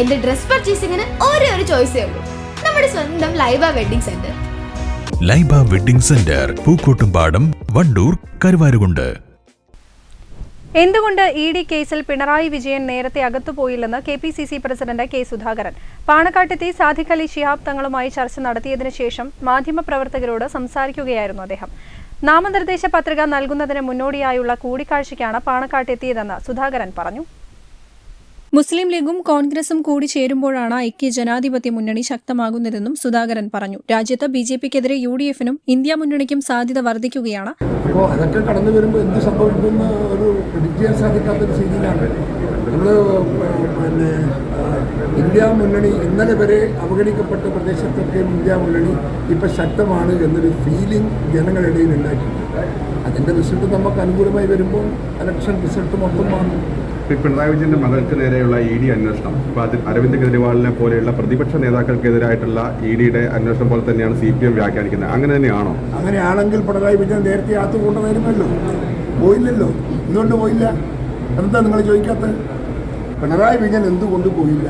എന്റെ ഡ്രസ് പർച്ചേസിംഗിന് ഒരേ ഒരു ചോയ്സേ ഉള്ളൂ. നമ്മുടെ സ്വന്തം Laiba wedding centre. Laiba wedding centre Pookkottumpadam Wandoor Karuvarakundu. എന്തുകൊണ്ട് ഇ ഡി കേസിൽ പിണറായി വിജയൻ നേരത്തെ അകത്തുപോയില്ലെന്ന് K P C C president K Sudhakaran? പാണക്കാട്ടെത്തി Sadiq Ali Shihab തങ്ങളുമായി ചർച്ച നടത്തിയതിനു ശേഷം മാധ്യമപ്രവർത്തകരോട് സംസാരിക്കുകയായിരുന്നു അദ്ദേഹം. നാമനിർദ്ദേശ പത്രിക നൽകുന്നതിന് മുന്നോടിയായുള്ള കൂടിക്കാഴ്ചയ്ക്കാണ് പാണക്കാട്ടെത്തിയതെന്ന് സുധാകരൻ പറഞ്ഞു. മുസ്ലിം ലീഗും കോൺഗ്രസും കൂടി ചേരുമ്പോഴാണ് ഐക്യ ജനാധിപത്യ മുന്നണി ശക്തമാകുന്നതെന്നും സുധാകരൻ പറഞ്ഞു. രാജ്യത്ത് ബി ജെ പിക്കെതിരെ യു ഡി എഫിനും ഇന്ത്യ മുന്നണിക്കും സാധ്യത വർദ്ധിക്കുകയാണ്. അതൊക്കെ ഒരു ഇന്ത്യ മുന്നണി ഇന്നലെ വരെ അവഗണിക്കപ്പെട്ട പ്രദേശത്തൊക്കെ ഇന്ത്യ മുന്നണി ഇപ്പം ശക്തമാണ് എന്നൊരു ഫീലിംഗ് ജനങ്ങളിടയിൽ ഉണ്ടായിട്ടുണ്ട്. അതിന്റെ റിസൾട്ട് നമുക്ക് അനുകൂലമായി വരുമ്പോൾ ഇലക്ഷൻ റിസൾട്ട് മൊത്തം മാറും. പിണറായി വിജയന്റെ മകൾക്ക് നേരെയുള്ള ഇ ഡി അന്വേഷണം. ഇപ്പൊ അതിൽ അരവിന്ദ് കെജ്രിവാളിനെ പോലെയുള്ള പ്രതിപക്ഷ നേതാക്കൾക്കെതിരായിട്ടുള്ള ഇ ഡിയുടെ അന്വേഷണം പോലെ തന്നെയാണ് സി പി എം വ്യാഖ്യാനിക്കുന്നത്. അങ്ങനെ തന്നെയാണോ? അങ്ങനെയാണെങ്കിൽ പിണറായി വിജയൻ നേരത്തെ ആത്തു കൊണ്ടുവരുമല്ലോ പോയില്ലല്ലോ. എന്തുകൊണ്ട് പോയില്ല. എന്താ നിങ്ങൾ ചോദിക്കാത്തത്? പിണറായി വിജയൻ എന്തുകൊണ്ട് പോയില്ല?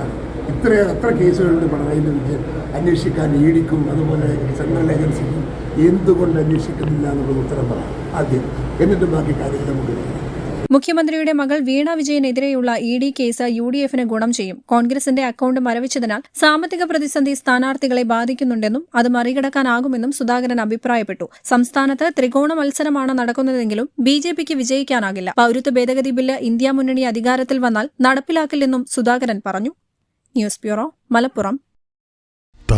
ഇത്ര എത്ര കേസുകളുണ്ട് പിണറായി വിജയൻ അന്വേഷിക്കാൻ ഇ ഡിക്കും അതുപോലെ സെൻട്രൽ ഏജൻസിക്കും എന്തുകൊണ്ട് അന്വേഷിക്കുന്നില്ല എന്നുള്ള ഉത്തരം പറയാം ആദ്യം എന്നിട്ട് ബാക്കി കാര്യങ്ങൾ നമുക്ക് മുഖ്യമന്ത്രിയുടെ മകൾ Veena വിജയനെതിരെയുള്ള E D case U D എഫിന് ഗുണം ചെയ്യും. കോൺഗ്രസിന്റെ അക്കൌണ്ട് മരവിച്ചതിനാൽ സാമ്പത്തിക പ്രതിസന്ധി സ്ഥാനാർത്ഥികളെ ബാധിക്കുന്നുണ്ടെന്നും അത് മറികടക്കാനാകുമെന്നും സുധാകരൻ അഭിപ്രായപ്പെട്ടു. സംസ്ഥാനത്ത് ത്രികോണ മത്സരമാണ് നടക്കുന്നതെങ്കിലും ബി ജെ പിക്ക് വിജയിക്കാനാകില്ല. പൌരത്വ ഭേദഗതി ബില്ല് ഇന്ത്യ മുന്നണി അധികാരത്തിൽ വന്നാൽ നടപ്പിലാക്കില്ലെന്നും സുധാകരൻ പറഞ്ഞു. News bureau Malappuram.